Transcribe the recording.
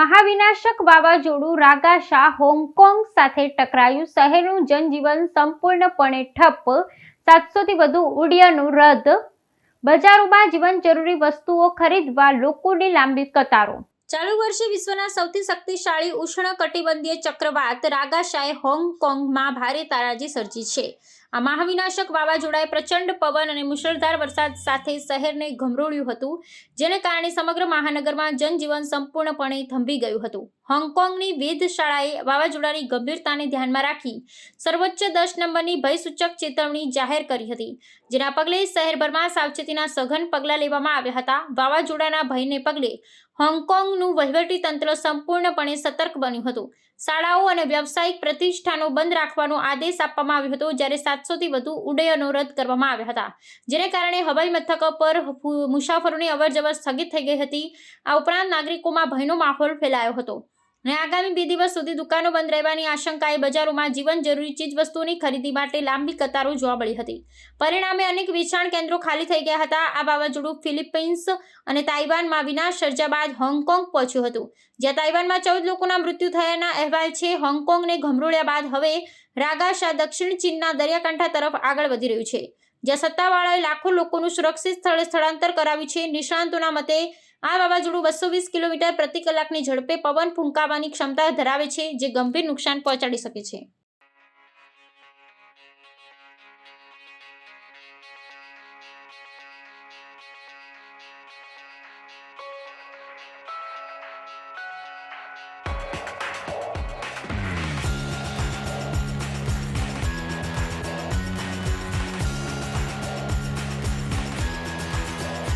મહાવિનાશક વાવાઝોડું રાગાશા હોંગકોંગ સાથે ટકરાયું. શહેરનું જનજીવન સંપૂર્ણપણે ઠપ. સાતસોથી વધુ ઉડ્ડયનો રદ. બજારોમાં જીવન જરૂરી વસ્તુઓ ખરીદવા લોકોની લાંબી કતારો. ચાલુ વર્ષે વિશ્વના સૌથી શક્તિશાળી ઉષ્ણકટિબંધીય ચક્રવાત રાગાશાએ હોંગકોંગમાં ભારે તારાજી સર્જી છે. આ મહાવિનાશક વાવાઝોડાએ પ્રચંડ પવન અને મુશળધાર વરસાદ સાથે શહેરને ગમરોળ્યું હતું, જેને કારણે સમગ્ર મહાનગરમાં જનજીવન સંપૂર્ણપણે થંભી ગયું હતું. હોંગકોંગની વેધશાળાએ વાવાઝોડાની ગંભીરતાને ધ્યાનમાં રાખી સર્વોચ્ચ દસ નંબરની ભયસૂચક ચેતવણી જાહેર કરી હતી, જેના પગલે શહેરભરમાં સાવચેતીના સઘન પગલાં લેવામાં આવ્યા હતા. વાવાઝોડાના ભયને પગલે હોંગકોંગનું વહીવટી તંત્ર સંપૂર્ણપણે સતર્ક બન્યું હતું. શાળાઓ અને વ્યવસાયિક પ્રતિષ્ઠાનો બંધ રાખવાનો આદેશ આપવામાં આવ્યો હતો, જ્યારે સાતસોથી વધુ ઉડ્ડયનો રદ કરવામાં આવ્યા હતા. જેને કારણે હવાઈ મથક પર મુસાફરોની મુસાફરોની અવરજવર સ્થગિત થઈ ગઈ હતી. આ ઉપરાંત નાગરિકોમાં ભયનો માહોલ ફેલાયો હતો. અને આગામી બે દિવસ સુધી દુકાનો બંધ રહેવાની આશંકાએ બજારોમાં જીવન જરૂરી ચીજવસ્તુઓની ખરીદી માટે લાંબી કતારો જોવા મળી હતી. પરિણામે અનેક વેચાણ કેન્દ્રો ખાલી થઈ ગયા હતા. આ વાવાઝોડું ફિલિપિન્સ અને તાઇવાનમાં વિનાશ સર્જ્યા બાદ હોંગકોંગ પહોંચ્યું હતું. જ્યાં તાઇવાનમાં ચૌદ લોકોના મૃત્યુ થયાના અહેવાલ છે. હોંગકોંગને ઘમરોળ્યા બાદ હવે રાગાશા દક્ષિણ ચીનના દરિયાકાંઠા તરફ આગળ વધી રહ્યું છે. જ્યાં સત્તાવાળાએ લાખો લોકોનું સુરક્ષિત સ્થળે સ્થળાંતર કરાવ્યું છે. નિષ્ણાંતોના મતે આ વાવાઝોડું બસો વીસ કિલોમીટર પ્રતિ કલાકની ઝડપે પવન ફૂંકાવાની ક્ષમતા ધરાવે છે, જે ગંભીર નુકસાન પહોંચાડી શકે છે.